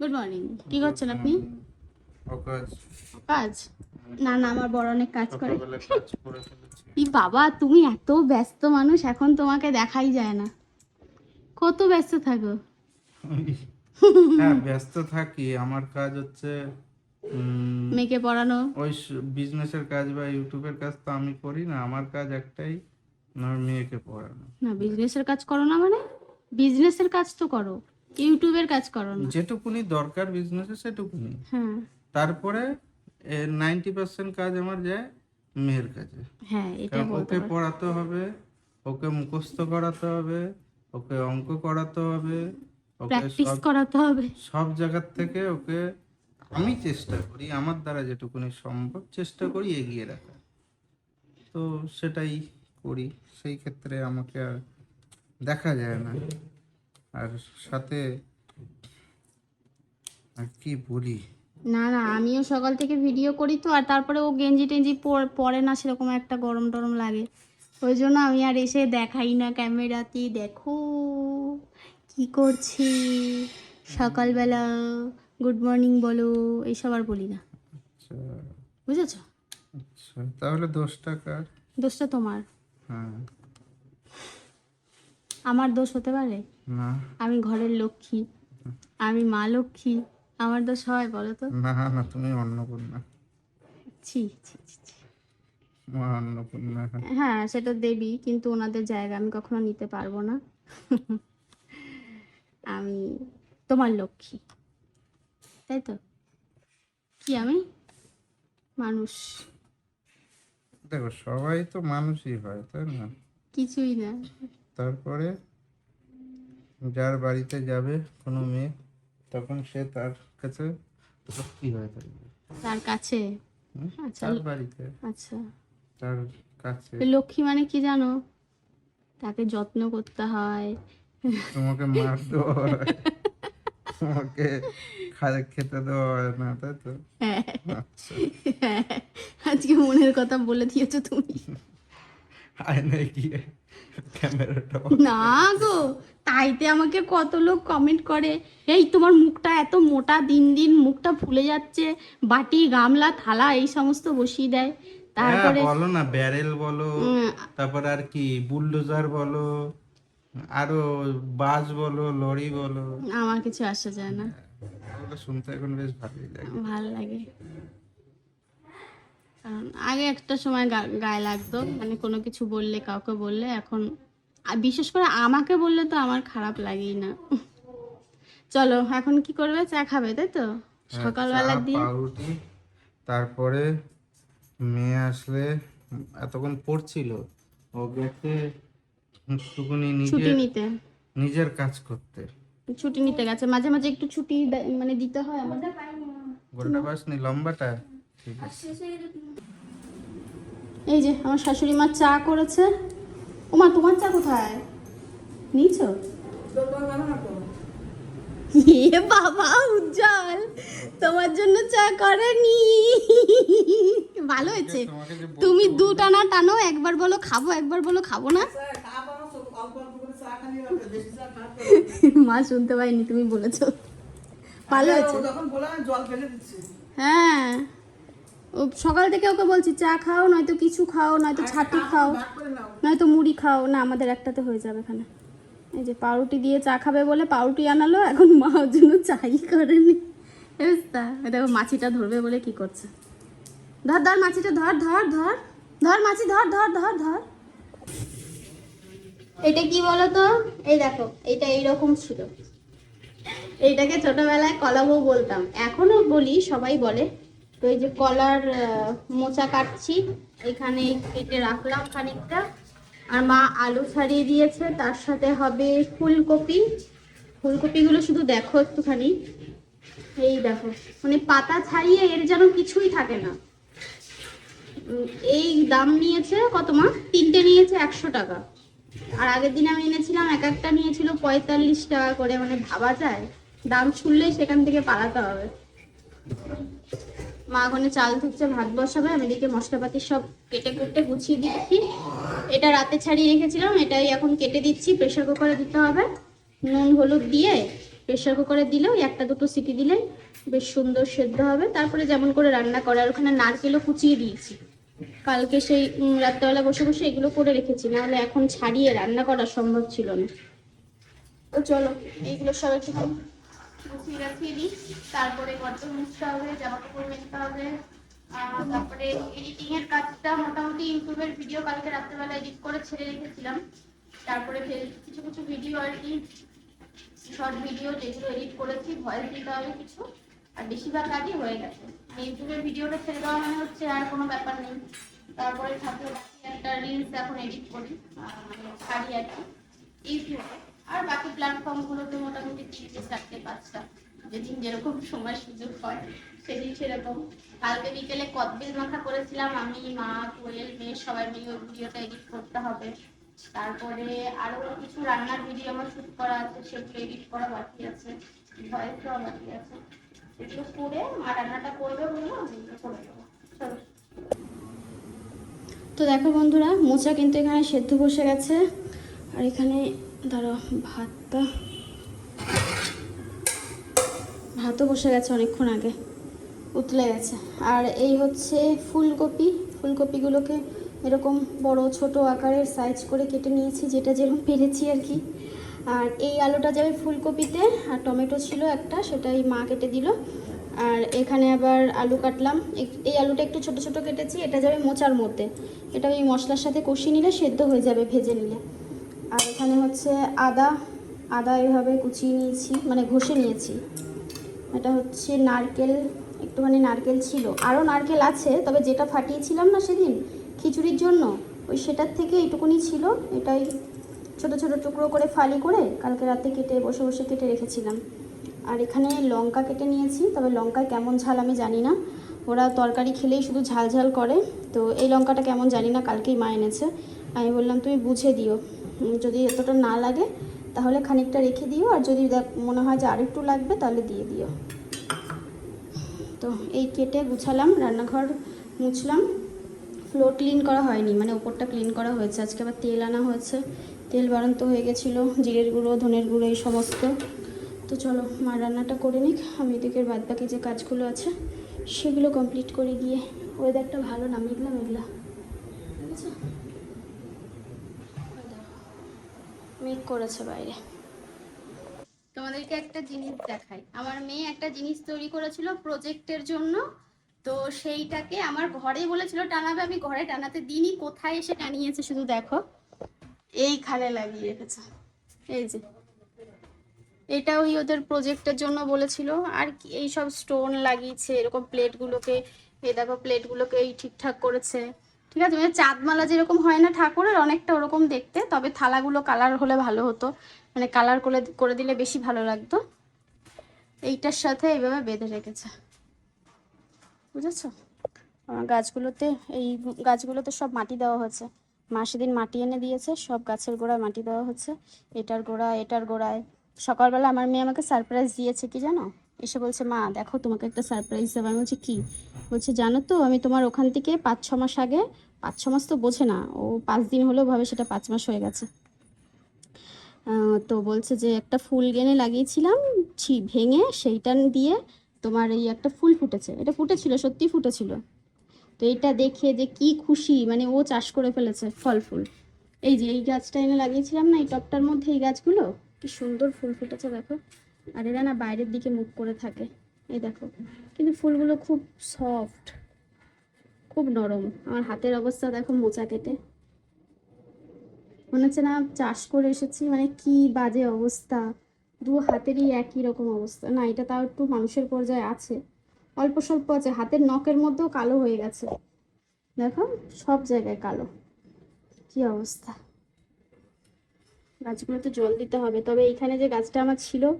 Good morning কি করছেন আপনি? কাজ। না না আমার বড় অনেক কাজ করে। ই বাবা তুমি এত ব্যস্ত মানুষ এখন তোমাকে দেখাই যায় না। কত ব্যস্ত থাকো। হ্যাঁ ব্যস্ত থাকি। আমার কাজ হচ্ছে মেয়েকে পড়ানো। ওই বিজনেসের কাজ বা ইউটিউবের কাজ তো আমি করি না। আমার কাজ একটাই আমার মেয়েকে পড়ানো। না বিজনেসের কাজ করো না মানে? বিজনেসের কাজ তো করো। ইউটিউবের কাজ করো না। যেটুকুনি দরকার বিজনেসে সেটুকুনি। হ্যাঁ তারপরে নাইনটি পার্সেন্ট কাজ আমার যায় মেয়ের কাছে হ্যাঁ এটা বলতে ওকে পড়াতে হবে ওকে মুখস্থ করাতে হবে ওকে অঙ্ক করাতে হবে ওকে প্র্যাকটিস করাতে হবে। সব জায়গার থেকে ওকে আমি চেষ্টা করি আমার দ্বারা যেটুকুনি সম্ভব চেষ্টা করি এগিয়ে রাখা তো সেটাই করি সেই ক্ষেত্রে আমাকে আর দেখা যায় না। আর সাথে আর কি বলি? না না আমিও সকাল থেকে ভিডিও করি তো আর তারপরে ও গেঞ্জি টেঞ্জি পর- না সেরকম একটা গরম টরম লাগে। ওই জন্য আমি আর এসে দেখাই না ক্যামেরাতে দেখো কি করছি। সকালবেলা গুড মর্নিং বলো এইসব আর বলি না। আচ্ছা। বুঝেছ? আচ্ছা তাহলে দশ টাকার দোষটা তোমার। হ্যাঁ। আমার দোষ হতে পারে? না। আমি ঘরের লক্ষ্মী। আমি মা লক্ষ্মী। আমার দোষ হয় বলো তো? না না তুমি অন্নপূর্ণা। ছি ছি ছি, ছি। মা অন্নপূর্ণা। হ্যাঁ সেটা দেবী কিন্তু ওনাদের জায়গা আমি কখনো নিতে পারব না। আমি তোমার লক্ষ্মী। তাই তো? কি আমি? মানুষ। দেখো সবাই তো মানুষই হয় তাই না? কিছুই না। তারপরে যার বাড়িতে যাবে কোনো মেয়ে তখন সে তার কাছে লক্ষ্মী হয়ে থাকবে তার কাছে? আচ্ছা তার বাড়িতে। আচ্ছা। তার কাছে। লক্ষ্মী মানে কি জানো? তাকে যত্ন করতে হয়। তোমাকে মার দেওয়া হয়। তোমাকে খাবার খেতে দেওয়া হয় না তাই তো? হ্যাঁ। আচ্ছা। হ্যাঁ, আজকে মনের কথা বলে দিয়েছ তুমি। আয়নায় গিয়ে না গো তাইতে আমাকে কত লোক কমেন্ট করে। এই তোমার মুখটা এত মোটা দিন দিন মুখটা ফুলে যাচ্ছে বাটি গামলা থালা এই সমস্ত বসিয়ে দেয়। হ্যাঁ তারপরে বলো না ব্যারেল বলো তারপর আর কি বুলডোজার বলো আরও বাস বলো লরি বলো। আমার কিছু আসা যায় না। শুনতে এখন বেশ ভালোই লাগে। ভালো লাগে। কারণ আগে একটা সময় গায়ে লাগতো মানে কোনো কিছু বললে কাউকে বললে এখন বিশেষ করে আমাকে বললে তো আমার খারাপ লাগেই না। চলো এখন কি করবে? চা খাবে তাই তো? হ্যাঁ, সকালবেলা দিয়ে তারপরে মেয়ে আসলে এতক্ষণ পড়ছিল ও গেছে একটুখানি ছুটি নিতে। নিজের কাজ করতে। ছুটি নিতে গেছে। মাঝে মাঝে একটু ছুটি মানে দিতে হয় আমাদের। লম্বাটা? এই যে আমার শাশুড়ি মা চা করেছে। ওমা তোমার চা কোথায়? নিয়েছো? এ বাবা উজ্জ্বল। তোমার জন্য চা করেনি। ভালো হয়েছে। তুমি দু টানা টানো একবার বলো খাব একবার বলো খাব না। মা শুনতে পাইনি তুমি বলেছ। ভালো হয়েছে। হ্যাঁ। ও সকাল থেকে ওকে বলছি চা খাও নয়তো কিছু খাও নয়তো ছাতু খাও নয়তো মুড়ি খাও। না আমাদের একটাতে হয়ে যাবে এখানে। এই যে পাউরুটি দিয়ে চা খাবে বলে পাউরুটি আনালো এখন মা ওর জন্য চাই করেনি। বুঝতা দেখো মাছিটা ধরবে বলে কি করছে। ধর ধর মাছিটা ধর ধর ধর। ধর মাছি ধর ধর ধর ধর। এটা কি বলো তো এই দেখো এটা এইরকম ছিল। এইটাকে ছোটবেলায় কলা বউ বলতাম। এখনও বলি সবাই বলে। তো এই যে কলার মোচা কাটছি। এখানে কেটে রাখলাম খানিকটা। আর মা আলু ছাড়িয়ে দিয়েছে। তার সাথে হবে ফুলকপি। ফুলকপিগুলো শুধু দেখো একটুখানি। এই দেখো মানে পাতা ছাড়িয়ে এর যেন কিছুই থাকে না। এই দাম নিয়েছে কত মা? তিনটে নিয়েছে একশো টাকা। আর আগের দিন আমি এনেছিলাম, এক একটা নিয়েছিল পঁয়তাল্লিশ টাকা করে। মানে ভাবা যায়, দাম শুনলেই সেখান থেকে পালাতে হবে। মা ওখানে চাল ধুচ্ছে ভাত বসাবে, আমি এদিকে মশলাপাতি সব কেটে কুটে গুছিয়ে দিচ্ছি। এটা রাতে ছাড়িয়ে রেখেছিলাম, এটাই এখন কেটে দিচ্ছি প্রেশার কুকারে দিতে হবে। নুন, হলুদ দিয়ে প্রেশার কুকারে দিলেও একটা দুটো সিটি দিলে বেশ সুন্দর সেদ্ধ হবে। তারপরে যেমন করে রান্না করে আর ওখানে নারকেলও কুচিয়ে দিয়েছি। কালকে সেই রাত্রেবেলা বসে বসে এগুলো করে রেখেছি, নাহলে এখন ছাড়িয়ে রান্না করা সম্ভব ছিল না। তো চলো, এইগুলো সব একটু গুছিয়ে রাখিয়ে দিই। তারপরে গর্ত মুছতে হবে জামা কাপড় মেলতে হবে। তারপরে এডিটিং এর কাজটা মোটামুটি ইউটিউবের ভিডিও কালকে রাত্রেবেলা এডিট করে ছেড়ে রেখেছিলাম। তারপরে কিছু কিছু ভিডিও আর কি শর্ট ভিডিও যেগুলো এডিট করেছি ভয়েস দিতে হবে কিছু। আর বেশিরভাগ কাজই হয়ে গেছে। ইউটিউবের ভিডিওটা ছেড়ে দেওয়া মানে হচ্ছে আর কোনো ব্যাপার নেই। তারপরে থাকল একটা রিলস এখন এডিট করি মানে ছাড়ি আর কি। ইউটিউবে আর বাকি প্ল্যাটফর্মগুলোতে মোটামুটি তিনটে চারটে, পাঁচটা, যেদিন যেরকম সময় সুযোগ হয়, সেদিন সেরকম। কালকে বিকেলে কদবেল মাথা করেছিলাম, আমি, মা, কোয়েল, মেয়ে সবাই মিলে ওই ভিডিওটা এডিট করতে হবে। তারপরে আরও কিছু রান্নার ভিডিও আমার শুট করা আছে, সেগুলো এডিট করা বাকি আছে ভয়েস দেওয়া বাকি আছে। সেগুলো করে মা রান্নাটা করবে বলল আমি এগুলো করে দেবো চলো। তো দেখো বন্ধুরা, মোচা কিন্তু এখানে সেদ্ধ বসে গেছে। আর এখানে ধরো ভাতটা। ভাতও বসে গেছে অনেকক্ষণ আগে, উতলে গেছে। আর এই হচ্ছে ফুলকপি। ফুলকপিগুলোকে এরকম বড় ছোট আকারের সাইজ করে কেটে নিয়েছি, যেটা যেরকম পেরেছি আর কি। আর এই আলুটা যাবে ফুলকপিতে আর টমেটো ছিল একটা, সেটাই মা কেটে দিল। আর এখানে আবার আলু কাটলাম। এই আলুটা একটু ছোট ছোট কেটেছি, এটা যাবে মোচার মধ্যে। এটা ওই মশলার সাথে কষিয়ে নিলে সেদ্ধ হয়ে যাবে ভেজে নিলে। আর এখানে হচ্ছে আদা আদা এভাবে কুচিয়ে নিয়েছি মানে ঘষে নিয়েছি। এটা হচ্ছে নারকেল, একটুখানি নারকেল ছিল। আরও নারকেল আছে, তবে যেটা ফাটিয়েছিলাম না সেদিন, খিচুড়ির জন্য, ওই সেটার থেকে এইটুকুনি ছিল। এটাই ছোট ছোট টুকরো করে ফালি করে কালকে রাতে কেটে, বসে বসে কেটে রেখেছিলাম। আর এখানে লঙ্কা কেটে নিয়েছি, তবে লঙ্কায় কেমন ঝাল আমি জানি না। ওরা তরকারি খেলেই শুধু ঝাল ঝাল করে। তো এই লঙ্কাটা কেমন জানি না, কালকেই মা এনেছে। আমি বললাম, তুমি বুঝে দিও। যদি এতটা না লাগে, তাহলে খানিকটা রেখে দিও, আর যদি মনে হয় যে আরেকটু লাগবে, তাহলে দিয়ে দিও। তো এই কেটে গুছালাম, রান্নাঘর মুছলাম। ফ্লোর ক্লিন করা হয়নি মানে ওপরটা ক্লিন করা হয়েছে। আজকে আবার তেল আনা হয়েছে। তেল বাড়ন্ত হয়ে গেছিল, জিরের গুঁড়ো, ধনের গুঁড়ো, এই সমস্ত। তো চলো, মা রান্নাটা করে নিক। আমি এদিকের বাদ বাকি যে কাজগুলো আছে, সেগুলো কমপ্লিট করে গিয়ে ওয়েদারটা ভালো না, মেঘলা মেঘলা। ঠিক আছে ওই দেখো, মেঘ করেছে বাইরে। তোমাদেরকে একটা জিনিস দেখাই। আমার মেয়ে একটা জিনিস তৈরি করেছিল প্রজেক্টের জন্য। তো সেইটাকে আমার ঘরে বলেছিল, টানাবে। আমি ঘরে টানাতে দিনই কোথায় এসে টানিয়েছে শুধু দেখো। এই এইখানে লাগিয়ে রেখেছে। এই যে। এটা ওই ওদের প্রজেক্টের জন্য বলেছিল। আর এই সব স্টোন লাগিয়েছে, এরকম প্লেটগুলোকে, এই দেখো প্লেটগুলোকে এই ঠিকঠাক করেছে। ঠিক আছে মানে চাঁদমালা যেরকম হয় না ঠাকুরের, অনেকটা ওরকম দেখতে, তবে থালাগুলো কালার হলে ভালো হতো। মানে কালার করে করে দিলে বেশি ভালো লাগতো। এইটার সাথে এইভাবে বেঁধে রেখেছে। বুঝেছ? আমার গাছগুলোতে, এই গাছগুলোতে সব মাটি দেওয়া হয়েছে। মা সেদিন মাটি এনে দিয়েছে, সব গাছের গোড়ায় মাটি দেওয়া হচ্ছে এটার গোড়ায় এটার গোড়ায়। সকালবেলা আমার মেয়ে আমাকে সারপ্রাইজ দিয়েছে, কি জানো? এসে বলছে, মা, দেখো তোমাকে একটা সারপ্রাইজ দেবো। আমি বলছি, কী? বলছে, জানো তো, আমি তোমার ওখান থেকে পাঁচ ছ মাস আগে পাঁচ ছ মাস তো বোঝে না। ও পাঁচ দিন হলেও ভাবে সেটা পাঁচ মাস হয়ে গেছে। তো বলছে যে একটা ফুল গেনে লাগিয়েছিলাম, ছি, ভেঙে সেইটা দিয়ে তোমার এই একটা ফুল ফুটেছে। এটা ফুটেছিল, সত্যি ফুটেছিল। তো এটা দেখে যে কি খুশি মানে ও চাষ করে ফেলেছে ফল ফুল। এই যে এই গাছটা এনে লাগিয়েছিলাম না, এই টপটার মধ্যে এই গাছগুলো? কি সুন্দর ফুল ফুটেছে, দেখো। আর এরা না বাইরের দিকে মুখ করে থাকে। এই দেখো। কিন্তু ফুলগুলো খুব সফট। খুব নরম। আমার হাতের অবস্থা দেখো মোচা কেটে। মনে হচ্ছে না চাষ করে এসেছি মানে কি বাজে অবস্থা। দু হাতেরই একই রকম অবস্থা। না, এটা তাও একটু মানুষের পর্যায়ে আছে। অল্প স্বল্প আছে। হাতের নখের মধ্যেও কালো হয়ে গেছে। দেখো, সব জায়গায় কালো। কি অবস্থা। গাছগুলোতে জল দিতে হবে। তবে এইখানে যে গাছটা আমার ছিল,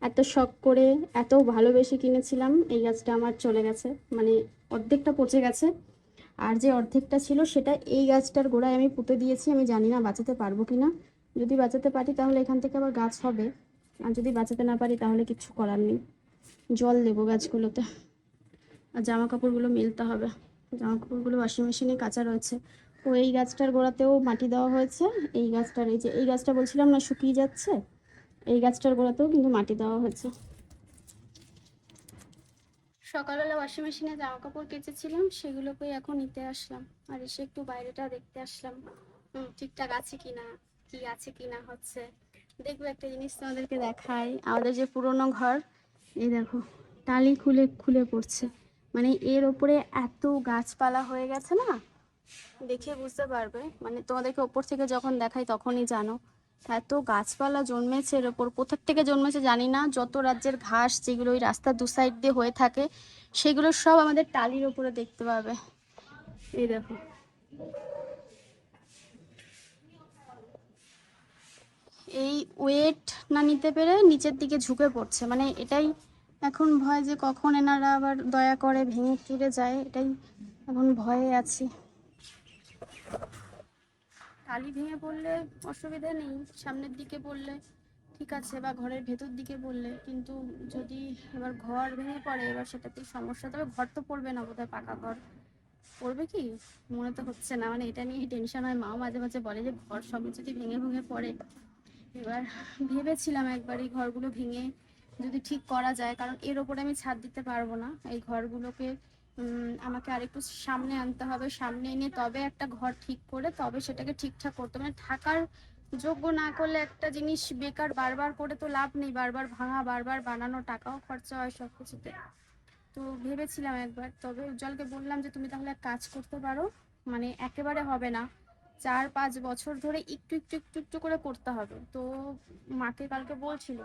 এত শখ করে এত ভালোবেসে কিনেছিলাম, এই গাছটা আমার চলে গেছে। মানে অর্ধেকটা পচে গেছে। আর যে অর্ধেকটা ছিল সেটা এই গাছটার গোড়ায় আমি পুঁতে দিয়েছি, আমি জানি না বাঁচাতে পারব কি না যদি বাঁচাতে পারি তাহলে এখান থেকে আবার গাছ হবে। আর যদি বাঁচাতে না পারি তাহলে কিচ্ছু করার নেই। জল দেবো গাছগুলোতে। আর জামা কাপড়গুলো মেলতে হবে। জামা কাপড়গুলো ওয়াশিং মেশিনে কাঁচা রয়েছে। ও এই গাছটার গোড়াতেও মাটি দেওয়া হয়েছে। এই গাছটার এই যে, এই গাছটা বলছিলাম না শুকিয়ে যাচ্ছে? এই গাছটার গোড়াতেও কিন্তু মাটি দেওয়া হয়েছে। সকালবেলা ওয়াশিং মেশিনে জামা কাপড় কেচেছিলাম সেগুলোকেই এখন নিতে আসলাম। আর এসে একটু বাইরেটা দেখতে আসলাম। ঠিকঠাক আছে কিনা, কি আছে কিনা হচ্ছে। দেখব একটা জিনিস তোমাদেরকে দেখাই। আমাদের যে পুরোনো ঘর, এই দেখো, টালি খুলে খুলে পড়ছে। মানে এর ওপরে এত গাছপালা হয়ে গেছে না? দেখে বুঝতে পারবে। মানে তোমাদেরকে ওপর থেকে যখন দেখাই তখনই জানো। এত গাছপালা জন্মেছে এর ওপর, কোথার থেকে জন্মেছে জানি না। যত রাজ্যের ঘাস যেগুলো ওই রাস্তার দু সাইড দিয়ে হয়ে থাকে, সেগুলো সব আমাদের টালির ওপরে দেখতে পাবে। এই দেখো। এই ওয়েট না নিতে পেরে নিচের দিকে ঝুঁকে পড়ছে। মানে এটাই এখন ভয় যে কখন এনারা আবার দয়া করে ভেঙে চুরে যায়, এটাই এখন ভয়ে আছি। টালি ভেঙে পড়লে অসুবিধা নেই, সামনের দিকে পড়লে ঠিক আছে বা ঘরের ভেতর দিকে পড়লে, কিন্তু যদি এবার ঘর ভেঙে পড়ে, এবার সেটাতেই সমস্যা, তবে ঘর তো পড়বে না বোধহয়, পাকা ঘর। পড়বে কি? মনে তো হচ্ছে না মানে এটা নিয়ে টেনশন হয়। মাও মাঝে মাঝে বলে যে ঘর সব যদি ভেঙে ভেঙে পড়ে। এবার ভেবেছিলাম একবার এই ঘরগুলো ভেঙে যদি ঠিক করা যায়, কারণ এর ওপরে আমি ছাদ দিতে পারব না। এই ঘরগুলোকে আমাকে আরেকটু সামনে আনতে হবে, সামনে এনে তবে একটা ঘর ঠিক করে, তবে সেটাকে ঠিকঠাক করতে মানে থাকার যোগ্য না করলে একটা জিনিস বেকার বারবার করে তো লাভ নেই, বারবার ভাঙা, বারবার বানানো, টাকাও খরচা হয় সব কিছুতে তো ভেবেছিলাম একবার, তবে উজ্জ্বলকে বললাম যে তুমি তাহলে কাজ করতে পারো মানে একেবারে হবে না। চার, পাঁচ বছর ধরে একটু একটু একটু একটু করে করতে হবে। তো মাকে কালকে বলছিল,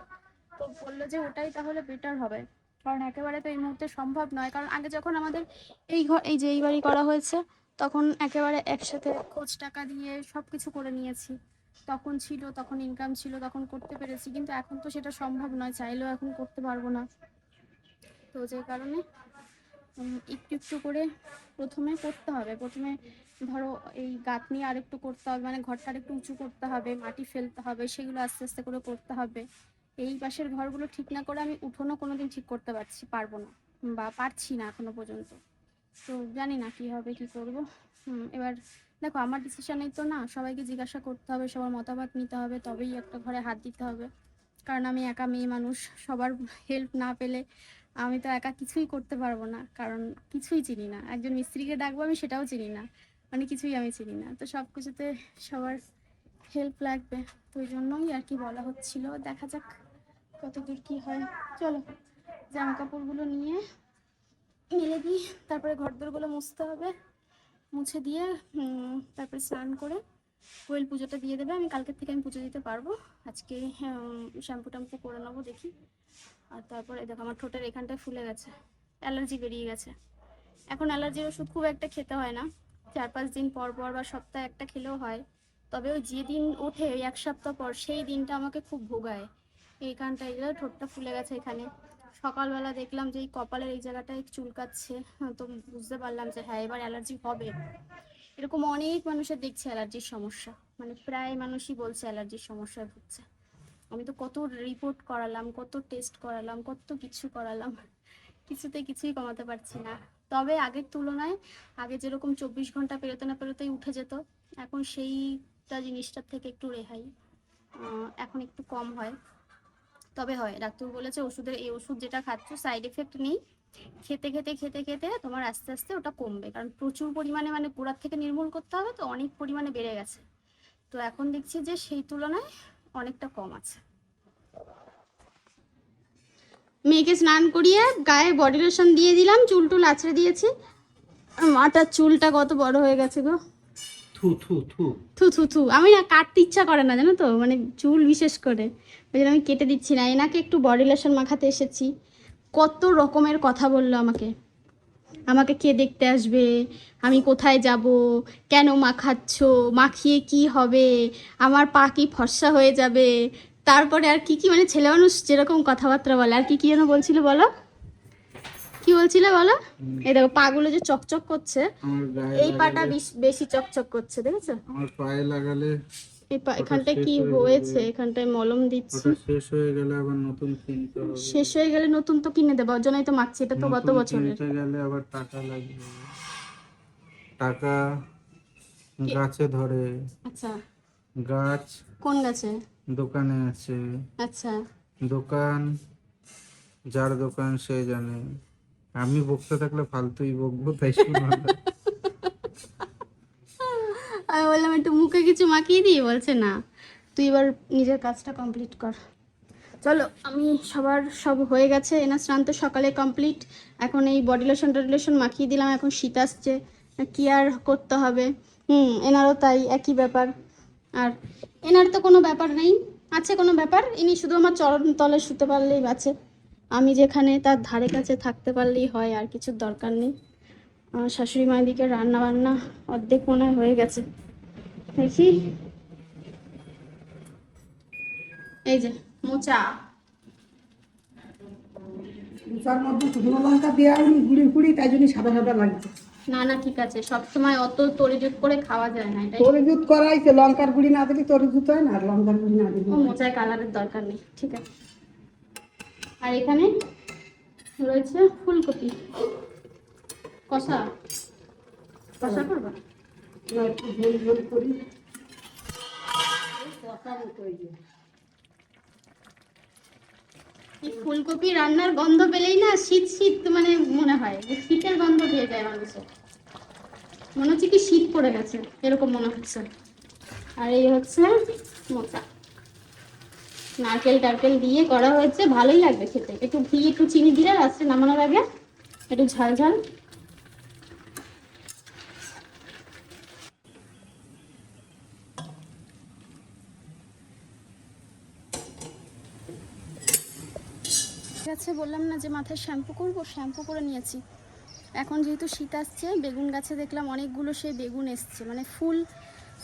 তো বলল যে ওটাই তাহলে বেটার হবে। কারণ একেবারে তো এই মুহূর্তে সম্ভব নয়। কারণ আগে যখন আমাদের এই ঘর এই যে এই বাড়ি করা হয়েছে, তখন একেবারে একসাথে খোঁজ টাকা দিয়ে সব কিছু করে নিয়েছি। তখন ছিল, তখন ইনকাম ছিল, তখন করতে পেরেছি। কিন্তু এখন তো সেটা সম্ভব নয়, চাইলেও এখন করতে পারব না। তো যে কারণে একটু একটু করে প্রথমে করতে হবে। প্রথমে ধরো এই গাঁথনি আর একটু করতে হবে মানে ঘরটা আরেকটু উঁচু করতে হবে, মাটি ফেলতে হবে, সেগুলো আস্তে আস্তে করে করতে হবে। এই পাশের ঘরগুলো ঠিক না করে আমি উঠোনও কোনো দিন ঠিক করতে পারছি, পারব না বা পারছি না এখনও পর্যন্ত। তো জানি না কি হবে, কি করব। এবার দেখো, আমার ডিসিশনেই তো না, সবাইকে জিজ্ঞাসা করতে হবে, সবার মতামত নিতে হবে, তবেই একটা ঘরে হাত দিতে হবে। কারণ আমি একা মেয়ে মানুষ, সবার হেল্প না পেলে আমি তো একা কিছুই করতে পারব না, কারণ কিছুই চিনি না। একজন মিস্ত্রিকে ডাকবো আমি সেটাও চিনি না মানে কিছুই আমি চিনি না। তো সব কিছুতে সবার হেল্প লাগবে, তো ওই জন্যই আর কি বলা হচ্ছিল। দেখা যাক কত দূর কি হয়? চলো জামা কাপড়গুলো নিয়ে মেলে দিই। তারপরে ঘর দোরগুলো মুছতে হবে। মুছে দিয়ে তারপরে স্নান করে কোয়েল পুজোটা দিয়ে দেবে। আমি কালকের থেকে আমি পুজো দিতে পারব। আজকে শ্যাম্পু ট্যাম্পু করে নেব দেখি। আর তারপরে দেখো, আমার ঠোঁটের এখানটায় ফুলে গেছে। অ্যালার্জি বেরিয়ে গেছে। এখন অ্যালার্জির ওষুধ খুব একটা খেতে হয় না। চার পাঁচ দিন পর পর বা সপ্তাহে একটা খেলেও হয়। তবে ওই যেদিন ওঠে এক সপ্তাহ পর, সেই দিনটা আমাকে খুব ভোগায়। এইখানটা এই ঠোঁটটা ফুলে গেছে এখানে। সকালবেলা দেখলাম যে এই কপালের এই জায়গাটায় চুলকাচ্ছে, তো বুঝতে পারলাম যে হ্যাঁ এবার অ্যালার্জি হবে। এরকম অনেক মানুষের দেখছে অ্যালার্জির সমস্যা। মানে প্রায় মানুষই বলছে অ্যালার্জির সমস্যায় ভুগছে। আমি তো কত রিপোর্ট করালাম, কত টেস্ট করালাম, কত কিছু করালাম। কিছুতে কিছুই কমাতে পারছি না। তবে আগের তুলনায়, আগে যেরকম চব্বিশ ঘণ্টা পেরোতে না পেরোতেই উঠে যেত, এখন সেইটা জিনিসটার থেকে একটু রেহাই। এখন একটু কম হয়। তবে হয় ডাক্তার বলেছে ওষুধের এই ওষুধ যেটা খাচ্ছ সাইড এফেক্ট নেই। খেতে খেতে খেতে খেতে তোমার আস্তে আস্তে ওটা কমবে। কারণ প্রচুর পরিমাণে মানে গোড়ার থেকে নির্মূল করতে হবে তো অনেক পরিমাণে বেড়ে গেছে। তো এখন দেখছি যে সেই তুলনায় অনেকটা কম আছে। মেয়েকে স্নান করিয়ে গায়ে বডি লোশন দিয়ে দিলাম চুল টুল আছড়ে দিয়েছি। মাটার চুলটা কত বড় হয়ে গেছে গো। থু থু থু। থু থু থু। আমি না কাটতে ইচ্ছা করে না জানো তো? মানে চুল বিশেষ করে। ওই জন্য আমি কেটে দিচ্ছি না। এনাকে একটু বডি লোশন মাখাতে এসেছি। কত রকমের কথা বলল আমাকে। আমাকে কে দেখতে আসবে? আমি কোথায় যাব? কেন মাখাচ্ছ? মাখিয়ে কি হবে? আমার পা কি ফর্সা হয়ে যাবে? তারপরে আর কি কি মানে ছেলে মানুষ যেরকম কথাবার্তা বলে। আর কি কি যেন বলছিল বলো? কি বলছিলে বলো? এই দেখো পাগুলো যে চকচক করছে। এই পাটা বেশ- বেশি চকচক করছে দেখেছ? আমার পায়ে লাগালে এখানটায় কি হয়েছে? এখানটায় মলম দিচ্ছি। শেষ হয়ে গেলে আবার নতুন কিনতে হবে। শেষ হয়ে গেলে নতুন তো কিনে দেবো জন্যই তো মাখছি এটা তো গত নতুন বছরের। কিনতে গেলে আবার টাকা লাগবে। টাকা গাছে ধরে। আচ্ছা। গাছ কোন গাছে? দোকানে আছে। আচ্ছা। দোকান যার দোকান সে জানে। আমি বকতে থাকলে ফালতুই বকবো তাই শোনা যায়। আমি বললাম, একটু মুখে কিছু মাখিয়ে দিই? বলছে, না। তুই এবার নিজের কাজটা কমপ্লিট কর। চলো, আমি সবার সব হয়ে গেছে। এনার স্নান তো সকালে কমপ্লিট এখন এই বডি লোশন টডি লোশন মাখিয়ে দিলাম। এখন শীত আসছে। কি আর করতে হবে? হুম, এনারও তাই একই ব্যাপার। আর এনার তো কোনো ব্যাপার নেই। আছে কোনো ব্যাপার? ইনি শুধু আমার চরণ তলে শুতে পারলেই আছে আমি যেখানে তার ধারে কাছে থাকতে পারলেই হয়, আর কিছুর দরকার নেই। শাশুড়ি মায়ের দিকে রান্না বান্না অর্ধেক মনে হয়ে গেছে। দেখি। এই যে মোচা। তার মধ্যে শুকনো লঙ্কা দেওয়া হয়নি গুঁড়ি গুঁড়ি তাই জন্য সাদা সাদা লাগছে। না না ঠিক আছে। সব সময় অত তরিজুত করে খাওয়া যায় না এটাই। তরিজুত করাইছে লঙ্কার গুঁড়ি না দিলে তরিজুত হয় না আর লঙ্কার গুঁড়ি না দিলে ও মোচায় কালারের দরকার নেই ঠিক আছে। আর এখানে রয়েছে ফুলকপি। কষা। কষা করবা? ফুলকপি রান্নার গন্ধ পেলেই না শীত শীত মানে মনে হয়। শীতের গন্ধ পেয়ে যায় মানুষের মনে হচ্ছে কি শীত পড়ে গেছে, এরকম মনে হচ্ছে। আর এই হচ্ছে মোচা। নারকেল টারকেল দিয়ে করা হয়েছে, ভালোই লাগবে খেতে। একটু ঘি, একটু চিনি দিলে লাস্টে নামানোর আগে একটু ঝাল ঝাল। ঠিক আছে, বললাম না যে মাথায় শ্যাম্পু করব, শ্যাম্পু করে নিয়েছি। এখন যেহেতু শীত আসছে, বেগুন গাছে দেখলাম অনেকগুলো সেই বেগুন এসছে। মানে ফুল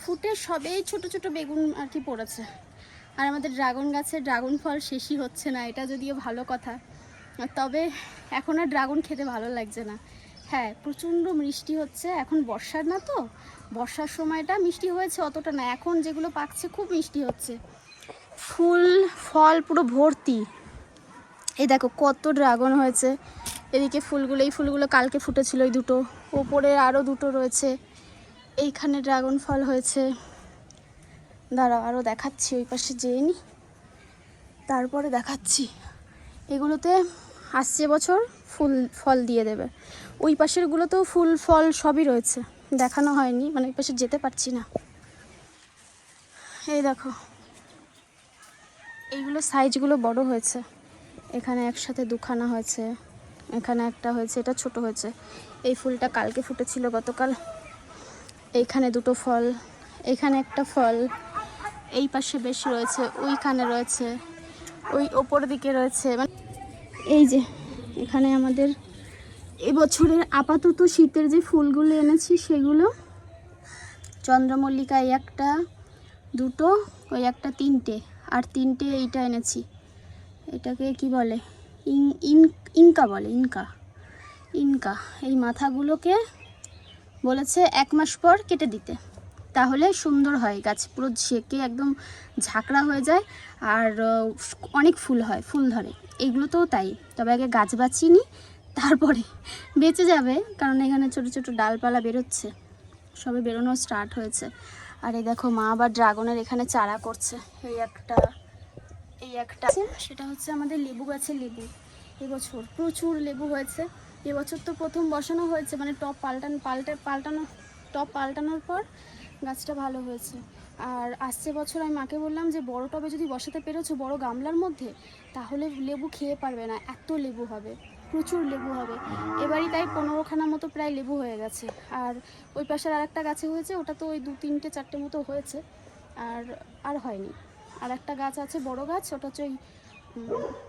ফুটে সবেই ছোট ছোট বেগুন আর কি পড়েছে। আর আমাদের ড্রাগন গাছে ড্রাগন ফল শেষই হচ্ছে না, এটা যদিও ভালো কথা। তবে এখন আর ড্রাগন খেতে ভালো লাগছে না। হ্যাঁ প্রচণ্ড মিষ্টি হচ্ছে, এখন বর্ষার না তো। বর্ষার সময়টা মিষ্টি হয়েছে অতটা না, এখন যেগুলো পাকছে খুব মিষ্টি হচ্ছে। ফুল, ফল পুরো ভর্তি। এই দেখো কত ড্রাগন হয়েছে। এদিকে ফুলগুলো, এই ফুলগুলো কালকে ফুটেছিল ওই দুটো। ওপরে আরও দুটো রয়েছে। এইখানে ড্রাগন ফল হয়েছে। দাঁড়াও আরও দেখাচ্ছি ওই পাশে যেয়ে নি। তারপরে দেখাচ্ছি। এগুলোতে আসছে বছর ফুল, ফল দিয়ে দেবে। ওই পাশেরগুলোতেও ফুল, ফল সবই রয়েছে। দেখানো হয়নি মানে ওই পাশে যেতে পারছি না। এই দেখো। এইগুলো সাইজগুলো বড় হয়েছে। এখানে একসাথে দুখানা হয়েছে। এখানে একটা হয়েছে, এটা ছোট হয়েছে। এই ফুলটা কালকে ফুটেছিল গতকাল। এইখানে দুটো ফল এইখানে একটা ফল, এই পাশে বেশ রয়েছে, ওইখানে রয়েছে, ওই ওপর দিকে রয়েছে। মানে এই যে, এখানে আমাদের এবছরের আপাতত শীতের যে ফুলগুলো এনেছি সেগুলো চন্দ্রমল্লিকা এই একটা, দুটো, ওই একটা তিনটে, আর তিনটে এইটা এনেছি। এটাকে কি বলে? ইন ইন ইনকা বলে, ইনকা। ইনকা, এই মাথাগুলোকে বলেছে এক মাস পর কেটে দিতে। তাহলে সুন্দর হয়, গাছ পুরো ঝেঁকে একদম ঝাঁকড়া হয়ে যায় আর অনেক ফুল হয়, ফুল ধরে। এইগুলোতেও তাই। তবে আগে গাছ বাঁচিয়ে নিই তারপরে বেঁচে যাবে, কারণ এখানে ছোট ছোট ডালপালা বেরোচ্ছে। সবে বেরোনো স্টার্ট হয়েছে। আর এই দেখো, মা আবার ড্রাগনের এখানে চারা করছে। এই একটা এই একটা সেটা হচ্ছে আমাদের লেবু গাছের লেবু। এবছর প্রচুর লেবু হয়েছে। এবছর তো প্রথম বসানো হয়েছে মানে টপ পাল্টান, পাল্টে, পাল্টানো, টপ পাল্টানোর পর গাছটা ভালো হয়েছে। আর আসছে বছর আমি মাকে বললাম যে, বড় টবে যদি বসাতে পেরেছ বড় গামলার মধ্যে, তাহলে লেবু খেয়ে পারবে না, এত লেবু হবে, প্রচুর লেবু হবে। এবারই তাই পনেরোখানা মতো প্রায় লেবু হয়ে গেছে। আর ওই পাশের আরেকটা গাছে হয়েছে, ওটা তো ওই দু তিনটে চারটে মতো হয়েছে। আর আর হয়নি। আর একটা গাছ আছে বড় গাছ ওটা হচ্ছে ওই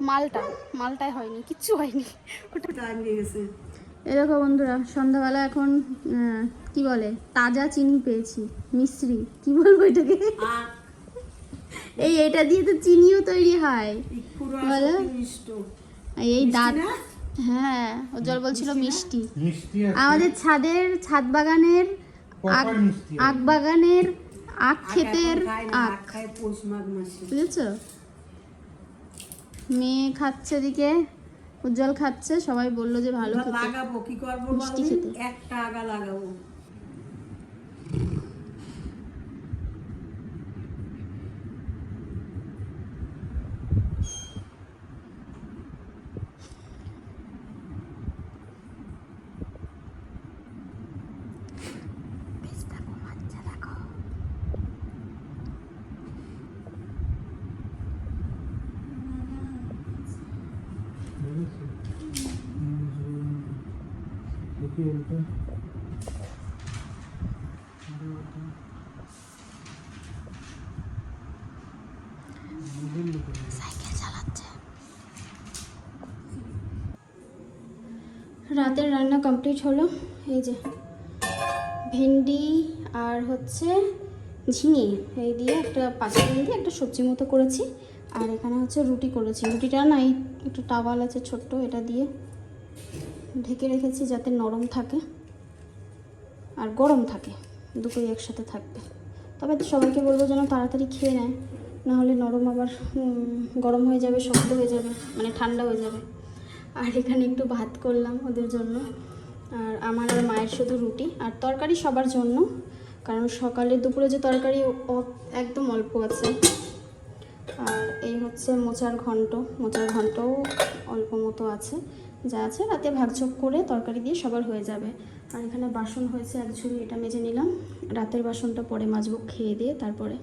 মালটা। মালটায় হয়নি কিচ্ছু হয়নি। ওটা টাইম দিয়ে গেছে। এ দেখো বন্ধুরা সন্ধ্যাবেলা এখন কি বলে তাজা চিনি পেয়েছি মিশ্রি কি বলব এটাকে? এই এটা দিয়ে তো চিনিও তৈরি হয়। বলো। এই দাঁত? হ্যাঁ উজ্জ্বল বলছিল মিষ্টি মিষ্টি। আমাদের ছাদের ছাদ বাগানের। আখ বাগানের আখ ক্ষেতের আখ। বুঝেছ? মেয়ে খাচ্ছে দিকে উজ্জ্বল খাচ্ছে সবাই বলল যে ভালো লাগাবো কি করব। একটা আগা লাগাবো। রাতের রান্না কমপ্লিট হলো। এই যে ভেন্ডি আর হচ্ছে ঝিঙে। এই দিয়ে একটা পাঁচফোড়ন দিয়ে একটা সবজি মতো করেছি। আর এখানে হচ্ছে রুটি করেছি। রুটিটা না এই একটু টাওয়াল আছে ছোট্ট, এটা দিয়ে ঢেকে রেখেছি যাতে নরম থাকে আর গরম থাকে, দুটোই একসাথে থাকবে। তবে সবাইকে বলব যেন তাড়াতাড়ি খেয়ে নেয়, নাহলে নরম আবার গরম হয়ে যাবে, শক্ত হয়ে যাবে মানে ঠান্ডা হয়ে যাবে। আর এখানে একটু ভাত করলাম ওদের জন্য, আর আমার আর মায়ের শুধু রুটি, আর তরকারি সবার জন্য, কারণ সকালে দুপুরে যে তরকারি একদম অল্প আছে। আর এই হচ্ছে মোচার ঘন্ট, মোচার ঘন্টও অল্প মতো আছে। যা আছে, রাতে ভাগযোগ করে তরকারি দিয়ে সবার হয়ে যাবে। আর এখানে বাসন হয়েছে, এক ঝুড়ি, এটা মেজে নিলাম। রাতের বাসনটা পরে মাজবো, খেয়ে দিয়ে তারপরে।